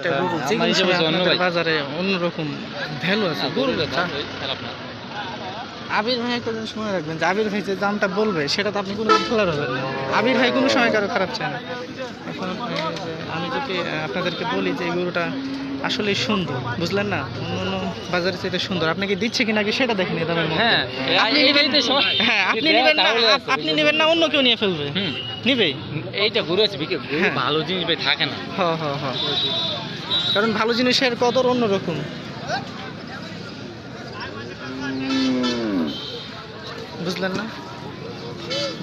একটা গরু যেগুলো ভাই। বাজারে অন্যরকম ভ্যালু আছে গরু আবির ভাই একটা জিনিস মনে রাখবেন যে আবির ভাই যে দামটা বলবে সেটা তো আপনি কোনো খেলার হবেন না। আবির ভাই কোনো সময় কারও খারাপ চায় না। এখন আমি যদি আপনাদেরকে বলি যে এই গরুটা আসলেই সুন্দর বুঝলেন না? অন্য অন্য বাজারে চাইতে সুন্দর। আপনাকে দিচ্ছে কিনা কি সেটা দেখেন দামের মধ্যে। হ্যাঁ আপনি নেবেন হ্যাঁ আপনি নেবেন না আপনি? নেবেন না অন্য কেউ নিয়ে ফেলবে। নিবেই। এইটা ঘুরে আছে গরু হ্যাঁ। ভালো জিনিস ভাই থাকে না। হ হ হ। কারণ ভালো জিনিসের কদর অন্যরকম। বুঝলেন না?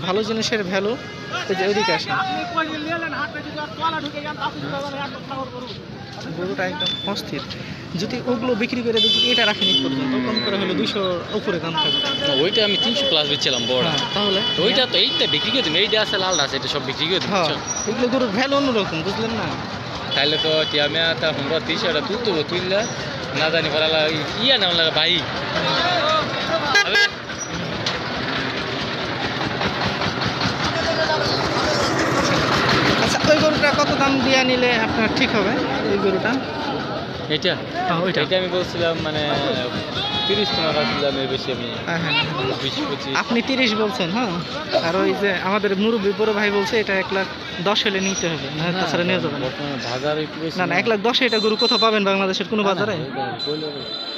ভালো জিনিসের ভ্যালু ওইদিকে আসে গরুটা একদম অস্থির। যদি ওগুলো বিক্রি করে যদি এটা রাখেনি পর্যন্ত কম করে হলে দুশো উপরে দাম থাকবে। ওইটা আমি তিনশো প্লাস বেচছিলাম বড়। হ্যাঁ, তাহলে? ওইটা তো এইটা বিক্রি করে দিন এইটা আছে লাল আছে এটা সব বিক্রি করে দিন হ্যাঁ এগুলো গরুর ভ্যালু অন্যরকম বুঝলেন না? তাহলে তো টিয়ামে তা হুমরা তিনশো এটা তুলতে তুললে না জানি পড়ালা ইয়া না লাগে ভাই আচ্ছা ওই গরুটা কত দাম দিয়ে নিলে আপনার ঠিক হবে ওই গরুটা? এটা হ্যাঁ ওইটা। এটা আমি বলছিলাম মানে তিরিশ টাকা বেশি আমি হ্যাঁ হ্যাঁ বিশ পঁচিশ। আপনি তিরিশ বলছেন হ্যাঁ? আর ওই যে আমাদের মুরব্বী বড় ভাই বলছে এটা এক লাখ দশ হলে নিতে হবে না তাছাড়া নিয়ে যাবেন। বাজার না না এক লাখ দশে এটা গরু কোথাও পাবেন বাংলাদেশের কোনো বাজারে?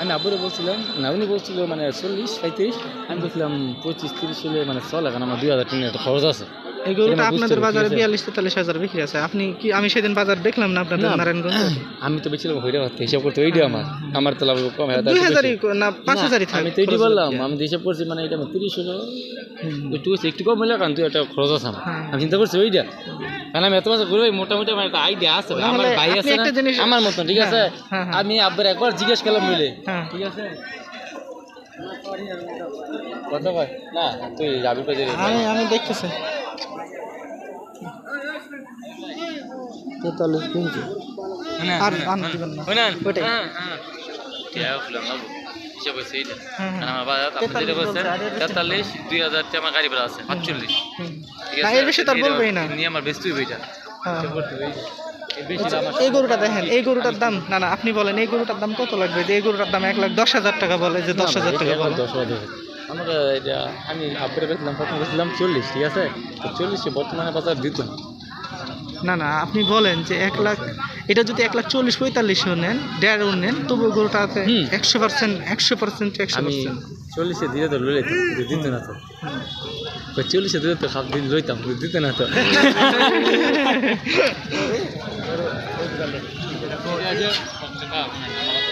আমি আব্বুরে বলছিলাম না উনি বলছিল মানে চল্লিশ পঁয়ত্রিশ। আমি বলছিলাম পঁচিশ তিরিশ হলে মানে চলে এখন আমার দুই হাজার টাকা একটা খরচ আছে। এই গরুটা আপনাদের বাজারে বিয়াল্লিশ তেতাল্লিশ হাজার বিক্রি আছে। আপনি কি আমি সেদিন বাজার দেখলাম না আপনাদের নারায়ণগঞ্জ? আমি তো বেছিলাম হইরে হিসাব করতে ওইটা আমার। আমার তো লাভ কম হয়, দুই হাজারই না পাঁচ হাজারই থাকে আমি তো এটাই বললাম আমি তো হিসাব করছি মানে এটা আমার তিরিশ হলো। একটু কম হলে কারণ তুই একটা খরচ আছে আমার। হ্যাঁ। আমি চিন্তা করছি ওইটা। কারণ আমি এত বছর ঘুরে মোটামুটি আমার একটা আইডিয়া আছে আমার ভাই আছে আমার মতন ঠিক আছে? হ্যাঁ। আমি আব্বার একবার জিজ্ঞেস করলাম মিলে। ঠিক আছে? কত ভাই না তুই যাবি। আমি আমি দেখতেছি। তেতাল্লিশ কিনছি আর আর দিবেন না। ওইটাই। হ্যাঁ হ্যাঁ। এইটা। হ্যাঁ, তেতাল্লিশ দুই হাজার আমার গাড়ি ভাড়া আছে পাঁচচল্লিশ। নিয়ে আমার হইবে এটা। এই গরুটা দেখেন এই গরুটার দাম না না আপনি বলেন এই গরুটার দাম কত লাগবে? যে এই গরুটার দাম এক লাখ দশ হাজার টাকা বলে যে দশ হাজার টাকা বলে। আমাকে এটা আমি আপরে বেচলাম প্রথম বেচলাম চল্লিশ ঠিক আছে? তো চল্লিশে বর্তমানে বাজার দিত না না না আপনি বলেন যে এক লাখ এটা যদি এক লাখ চল্লিশ পঁয়তাল্লিশও নেন দেড় নেন তবু গরুটাতে হুম। একশো পার্সেন্ট একশো পার্সেন্ট একশো আমি পার্সেন্ট। চল্লিশে দিলে তো লইলে দিত না তো চল্লিশে দিলে তো খাপ দিন লইতাম দিত না তো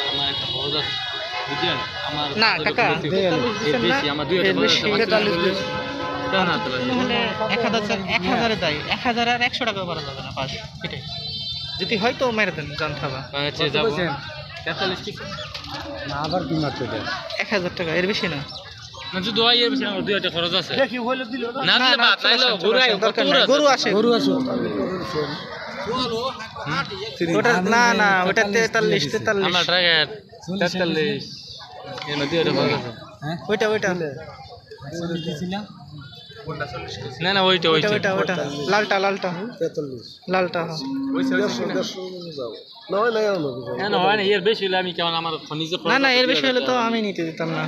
আমার দুই না তাহলে এক হাজার এক হাজারে দেয় এক হাজার আর একশো টাকা করা যাবে না পাস এটাই। যদি হয়তো মেরে দেন জান খাবা আচ্ছা না আবার কি মাত্র এক হাজার টাকা এর বেশি না। না না ওটা না না ওটা তেতাল্লিশ তেতাল্লিশ। তেতাল্লিশ। আছে হ্যাঁ? ওইটা ওইটা। না না ওইটা ওইটা ওইটা। ওইটা লালটা লালটা। লালটা হ্যাঁ। না? না হয় না এর বেশি হলে আমি কেমন আমার নিজে না না এর বেশি হলে তো আমি নিতে দিতাম না।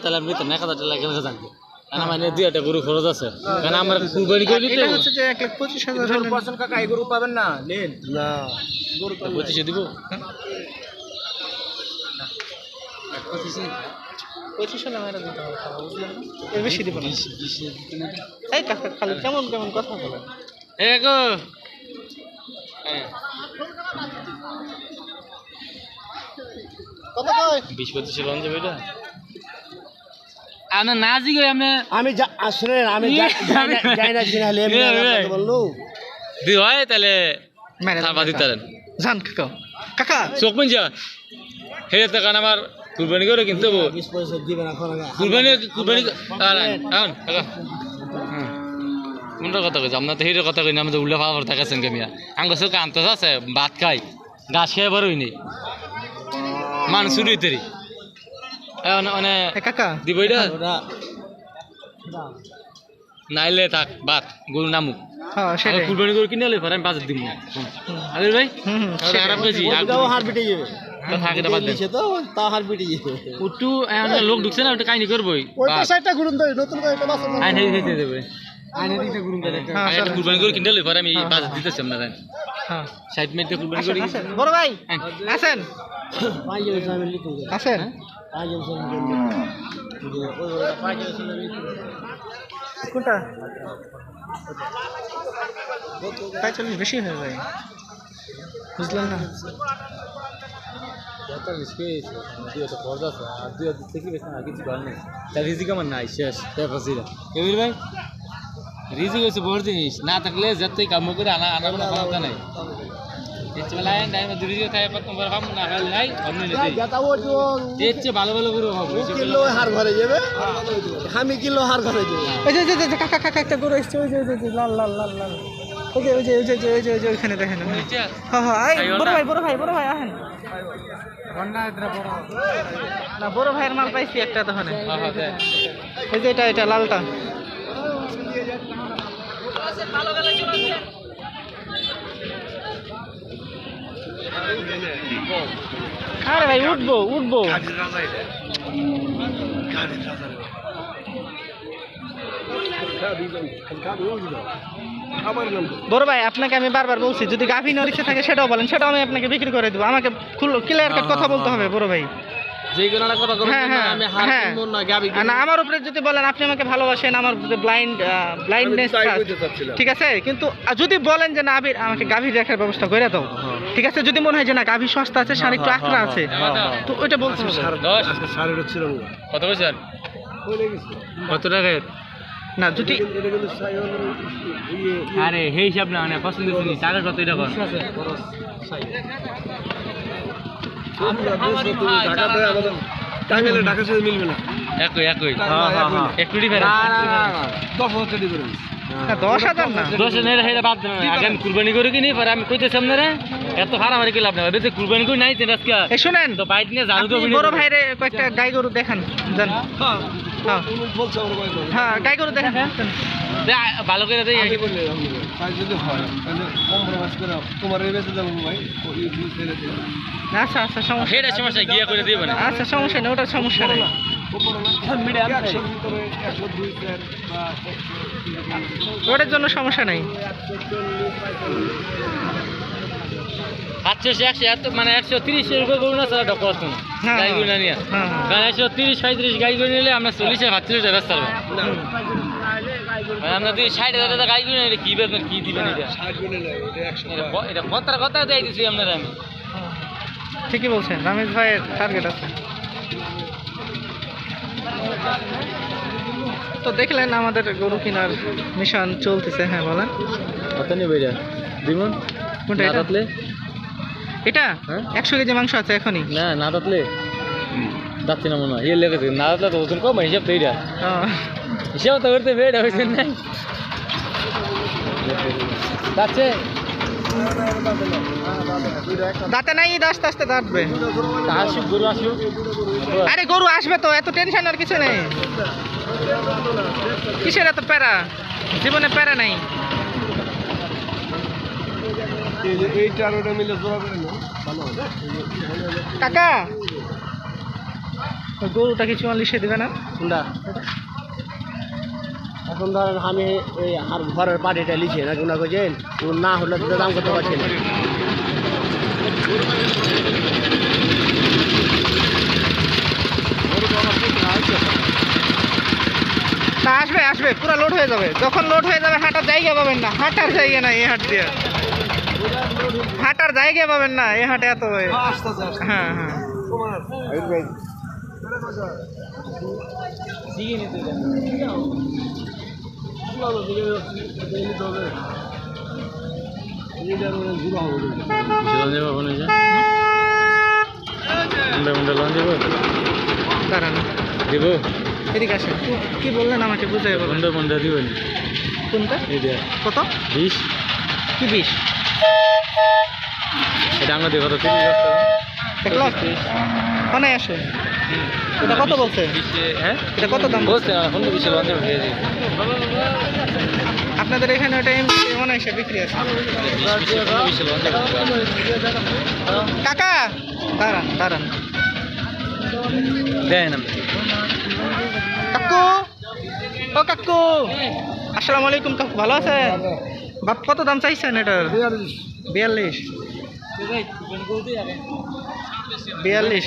তাহলে আমি এক হাজার টাকা আমার দুই হাজার গরু খরচ আছে। কারণ আমার কুরবানি করে দিতে হচ্ছে যে এক লাখ পঁচিশ হাজার হলে কাকা এই গরু পাবেন না নেন। না। পঁচিশে দিব? পঁচিশ হলে মেরে দিতে হবে খাওয়া, বুঝলেন না? এর বেশি দিব না। এই কাকা খালি কেমন কেমন কথা বলেন এ গো। হ্যাঁ। কত কয়? বিশ পঁচিশে লঞ্চ যাবে এটা আপনার না জিগে আপনি আমি যা আমি যা- যাই না- হলে। বলল। হয় তাহলে থাপা দিতে জান কাকা। কাকা। চোখ হেরে তো আমার কুরবানি করে কিন্তু আগে। কুরবানি কুরবানি কোনটা কথা কইছে? আপনার তো হেরে কথা কই না আমাদের উল্লেখ খাবার থাকাছেন কেমিয়া। আঙ্গ চোখে আনতে আছে ভাত খাই গাছ খেয়ে বড়ই নেই মানুষ হইতে মানে এ কাকা। দিব এটা নাইলে থাক বাদ গরু নামুক। হ্যাঁ কুরবানি গরু কিনে পরে আমি বাজার দিব না। আবির ভাই? আরাম হার পিটে যাবে এখন লোক ঢুকছে না ওটা কাহিনি করবোই। ওইটা সাইডটা ঘুরুন তো নতুন করে একটা বাসন আইন হয়ে যেতে দেবে। আইনে দিকটা ঘুরুন তো হ্যাঁ একটা কুরবানি গরু কিনতে হলে পরে আমি হ্যাঁ, দিতেছি আপনারা হ্যাঁ। ষাট মিনিটে কুরবানি আসেন, বড় ভাই হ্যাঁ। পাঁচ জন সামনে লিখুন। আসেন। পাঁচ জন সামনে পাঁচ জন সামনে কোনটা? প্রায় বেশি হয়ে যায়। বুঝলেন না। দুই হাজার পর্দা আছে আর দুই হাজার থেকে বেশি আর কিছু করার নেই তার রিজিক আমার নাই শেষ ক্যাপাসিটা কেবির ভাই রিজিক হচ্ছে বড় জিনিস না থাকলে যতই কাম করে আনা আনার কোনো ক্ষমতা নাই ভালো ভালো করে খাব কিলো হার ঘরে যাবে আমি কিলো হার ঘরে যাবে কাকা কাকা একটা গরু এসছে ওই যে লাল লাল লাল লাল ওই যে ওই যে ওই যে ওই যে ওই যে ওইখানে দেখেন হ্যাঁ হ্যাঁ বড় ভাই বড় ভাই বড় ভাই আহেন না, বড় ভাইয়ের মাল পাইছি একটা তখন। এই যে এটা এটা লালটা। আরে ভাই, উঠবো উঠবো। বড় ভাই আপনাকে আমি বারবার বলছি যদি গাভী নরিষে থাকে সেটাও বলেন সেটাও আমি আপনাকে বিক্রি করে দেবো। আমাকে ফুল ক্লিয়ার কাট কথা বলতে হবে বড় ভাই। হ্যাঁ হ্যাঁ হ্যাঁ। আমার উপরে যদি বলেন আপনি আমাকে ভালোবাসেন আমার ব্লাইন্ড ব্লাইন্ডনেস ঠিক আছে? কিন্তু যদি বলেন যে না আবির আমাকে গাভীর রাখার ব্যবস্থা করে দাও। ঠিক আছে? যদি মনে হয় যে না গাভী সস্তা আছে শাড়ি একটু আকড়া আছে তো ওইটা বলছেন কত টাকা? না যদি আরে হে হিসাব না মানে পছন্দ শুনি টাকা কত এটা কর? টাকা ঢাকা মিলবে না। একই একই। হ্যাঁ, একটু ডিফারেন্স দশ হাজার না, দশ হাজার না। দশ নেই হেরা বাদ দেন। আগে আমি কুরবানি করে কিনি পরে আমি কইতেছি আপনারা এত লাভ নেই। এবার কুরবানি করে নাই তেন আজকে শুনেন তো বাইক নিয়ে জানো তো বড় ভাইরে কয়েকটা গাই গরু দেখান জান হ্যাঁ হ্যাঁ গাই গরু। দেখান। ভালো করে দেই। যদি হয় তাহলে কম্প্রোমাইজ করে তোমার ভাই। আচ্ছা আচ্ছা সমস্যা সমস্যা গিয়া করে দিবে আচ্ছা সমস্যা নেই ওটার সমস্যা নেই। না ওটার জন্য সমস্যা নাই। সাতশো একশো এত মানে একশো তিরিশ করুন না স্যার ডক্টর আসুন হ্যাঁ, গাই গুলো নিয়ে। হ্যাঁ, হ্যাঁ। কারণ একশো তিরিশ পঁয়ত্রিশ গাই করে নিলে আমরা চল্লিশে সাতচল্লিশ হবে। মানে আমরা যদি ষাট হাজার টাকা গাই করে নিলে কি বেতন কি দিবেন এটা? কথার কথা দিয়ে দিচ্ছি আপনারা আমি। ঠিকই বলছেন রমেশ ভাইয়ের টার্গেট আছে। তো দেখলেন আমাদের গরু কেনার মিশন চলতেছে হ্যাঁ বলেন। কত নেবে এটা দিমন কোনটা এটা? এটা? হ্যাঁ? একশো কেজি মাংস আছে এখনই? না না তাতলে যাচ্ছে না মনে হয় ইয়ে লেগেছে। না তাতলে তো ওজন কম হিসাব তো এইটা হ্যাঁ। হিসাব তো করতে বেড়ে হয়েছে না। যাচ্ছে। দাঁতে নাই ঈদ আস্তে আস্তে দাঁতবে আসুক গরু আসুক। আরে গরু আসবে তো এত টেনশন আর কিছু নেই। কিসের এত প্যারা? জীবনে প্যারা নাই। যে কাকা! গরুটা কি চুয়াল্লিশে দিবে না? কোনটা এখন ধরেন আমি এই আর ঘরের পাটিটা লিখে না কোনা করছেন ও না হলে তো দাম করতে পারছি না তা আসবে আসবে পুরো লোড হয়ে যাবে। যখন লোড হয়ে যাবে হাঁটার জায়গা পাবেন না। হাঁটার জায়গা নাই এই হাট দিয়ে। হাঁটার জায়গা পাবেন না এই হাটে এত আস্তে আস্তে হ্যাঁ হ্যাঁ। দিব? এদিকে আসেন। কি বললেন আমাকে বুঝাই বলেন। পনেরো পনেরো দিবেন কোনটা? কত? বিশ। কি বিষ এটা আমরা দেখো তো তিরিশ বস্তা এক লাখ? অনেক আসে এটা কত বলছে? হ্যাঁ? এটা কত দাম বলছে? না পনেরো বিশে লঞ্চে আপনাদের এখানে ওটা এমনি অনায়াসে বিক্রি আছে। কাকা! দাঁড়ান দাঁড়ান। দেন কাকু? ও কাকু। আসসালামু আলাইকুম কাকু ভালো আছেন? বাপ কত দাম চাইছেন এটার? বিয়াল্লিশ। বিয়াল্লিশ।